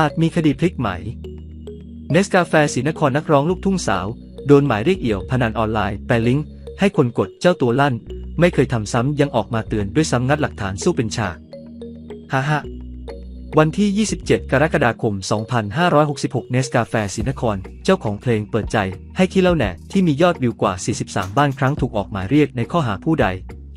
อาจมีคดีพลิกไหม เนสกาแฟศรีนครนักร้องลูกทุ่งสาว โดนหมายเรียกเอี่ยวพนันออนไลน์แปลลิงก์ให้คนกดเจ้าตัวลั่น ไม่เคยทำซ้ำยังออกมาเตือนด้วยซ้ำงัดหลักฐานสู้เป็นฉากฮ่าฮ่าวันที่ 27 กรกฎาคม 2566 เนสกาแฟศรีนคร เจ้าของเพลงเปิดใจให้ขี้เล่าแหน่ที่มียอดวิวกว่า 43 บ้านครั้งถูกออกหมายเรียกในข้อหาผู้ใด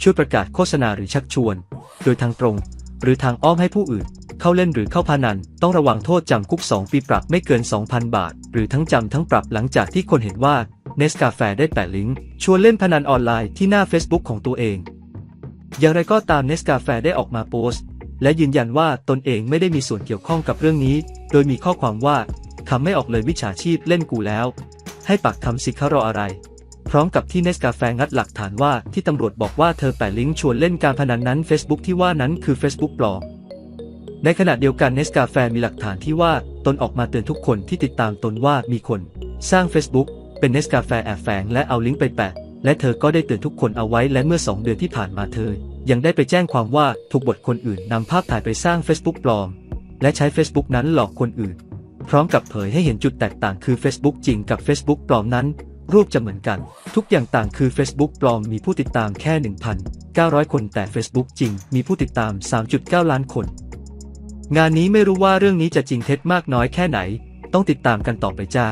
ช่วยประกาศโฆษณาหรือชักชวน โดยทางตรง หรือทางอ้อมให้ผู้อื่น เข้าเล่นหรือเข้าพนัน ต้องระวังโทษจำคุก 2 ปีปรับไม่เกิน 2,000 บาท หรือทั้งจำทั้งปรับหลังจากที่คนเห็นว่าเนสกาแฟได้แปะลิงก์ชวนเล่นพนันออนไลน์ที่หน้า Facebook ของตัวเอง อย่างไรก็ตามเนสกาแฟได้ออกมาโพสต์ และยืนยันว่าตนเองไม่ได้มีส่วนเกี่ยวข้องกับเรื่องนี้ โดยมีข้อความว่าคำไม่ออกเลยวิชาชีพเล่นกูแล้ว ให้ปากคำสิคะรออะไร พร้อมกับที่เนสกาแฟงัดหลักฐานว่าที่ตำรวจบอกว่าเธอแปะลิงก์ชวนเล่นการพนันนั้น Facebook ที่ว่านั้นคือ Facebook ปลอม ในขณะเดียวกันเนสกาแฟมีหลักฐานที่ว่าตนออกมาเตือนทุกคนที่ติดตามตนว่ามีคน สร้าง Facebook เป็นเนสกาแฟแอบแฝงและเอาลิงก์ไปแปะ และเธอก็ได้เตือนทุกคนเอาไว้และเมื่อ 2 เดือนที่ผ่านมาเธอ ยังได้ไปแจ้งความว่าถูกบทคนอื่นนำภาพถ่ายไปสร้าง Facebook ปลอม และใช้ Facebook นั้นหลอกคนอื่น พร้อมกับเผยให้เห็นจุดแตกต่างคือ Facebook จริงกับ Facebook ปลอมนั้น รูปจะเหมือนกัน ทุกอย่างต่างคือ Facebook ปลอมมีผู้ติดตามแค่ 1,900 คนแต่ Facebook จริง มีผู้ติดตาม 3.9 ล้านคน งานนี้ไม่รู้ว่าเรื่องนี้จะจริงเท็จมากน้อยแค่ไหน ต้องติดตามกันต่อไปจ้า